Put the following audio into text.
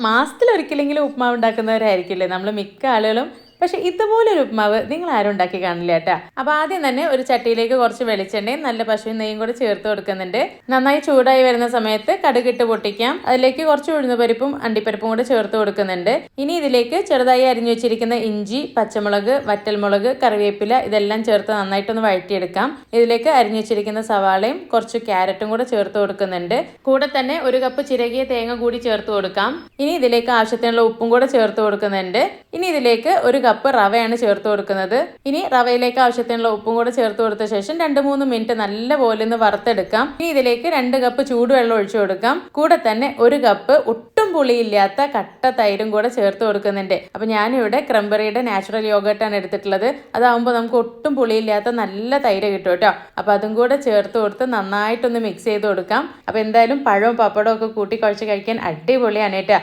മാസത്തിൽ ഒരിക്കലെങ്കിലും ഉപ്മാവ് ഉണ്ടാക്കുന്നവരായിരിക്കില്ലേ നമ്മൾ മിക്ക ആളുകളും പക്ഷെ ഇതുപോലൊരു ഉപ്മാവ് നിങ്ങൾ ആരും ഉണ്ടാക്കി കാണില്ല കേട്ടോ. അപ്പൊ ആദ്യം തന്നെ ഒരു ചട്ടിയിലേക്ക് കുറച്ച് വെളിച്ചെണ്ണയും നല്ല പശുവിൻ നെയ്യും കൂടെ ചേർത്ത് കൊടുക്കുന്നുണ്ട്. നന്നായി ചൂടായി വരുന്ന സമയത്ത് കടുകിട്ട് പൊട്ടിക്കാം. അതിലേക്ക് കുറച്ച് ഉഴുന്നുപരിപ്പും അണ്ടിപ്പരിപ്പും കൂടെ ചേർത്ത് കൊടുക്കുന്നുണ്ട്. ഇനി ഇതിലേക്ക് ചെറുതായി അരിഞ്ഞു വെച്ചിരിക്കുന്ന ഇഞ്ചി പച്ചമുളക് വറ്റൽമുളക് കറിവേപ്പില ഇതെല്ലാം ചേർത്ത് നന്നായിട്ടൊന്ന് വഴറ്റിയെടുക്കാം. ഇതിലേക്ക് അരിഞ്ഞു വെച്ചിരിക്കുന്ന സവാളയും കുറച്ച് ക്യാരറ്റും കൂടെ ചേർത്ത് കൊടുക്കുന്നുണ്ട്. കൂടെ തന്നെ ഒരു കപ്പ് ചിരകിയ തേങ്ങ കൂടി ചേർത്ത് കൊടുക്കാം. ഇനി ഇതിലേക്ക് ആവശ്യത്തിനുള്ള ഉപ്പും കൂടെ ചേർത്ത് കൊടുക്കുന്നുണ്ട്. ഇനി ഇതിലേക്ക് ഒരു കപ്പ് റവയാണ് ചേർത്ത് കൊടുക്കുന്നത്. ഇനി റവയിലേക്ക് ആവശ്യത്തിനുള്ള ഉപ്പും കൂടെ ചേർത്ത് കൊടുത്ത ശേഷം രണ്ട് മൂന്ന് മിനിറ്റ് നല്ലപോലെ ഒന്ന് വറുത്തെടുക്കാം. ഇനി ഇതിലേക്ക് രണ്ട് കപ്പ് ചൂടുവെള്ളം ഒഴിച്ചു കൊടുക്കാം. കൂടെ തന്നെ ഒരു കപ്പ് ഒട്ടും പുളിയില്ലാത്ത കട്ട തൈരും കൂടെ ചേർത്ത് കൊടുക്കുന്നുണ്ട്. അപ്പൊ ഞാനിവിടെ ക്രംബറിയുടെ നാച്ചുറൽ യോഗട്ടാണ് എടുത്തിട്ടുള്ളത്. അതാവുമ്പോൾ നമുക്ക് ഒട്ടും പുളിയില്ലാത്ത നല്ല തൈര് കിട്ടും കേട്ടോ. അപ്പൊ അതും കൂടെ ചേർത്ത് കൊടുത്ത് നന്നായിട്ടൊന്ന് മിക്സ് ചെയ്ത് കൊടുക്കാം. അപ്പൊ എന്തായാലും പഴവും പപ്പടവും ഒക്കെ കൂട്ടി കുഴച്ച് കഴിക്കാൻ അടിപൊളിയാണ് കേട്ടോ.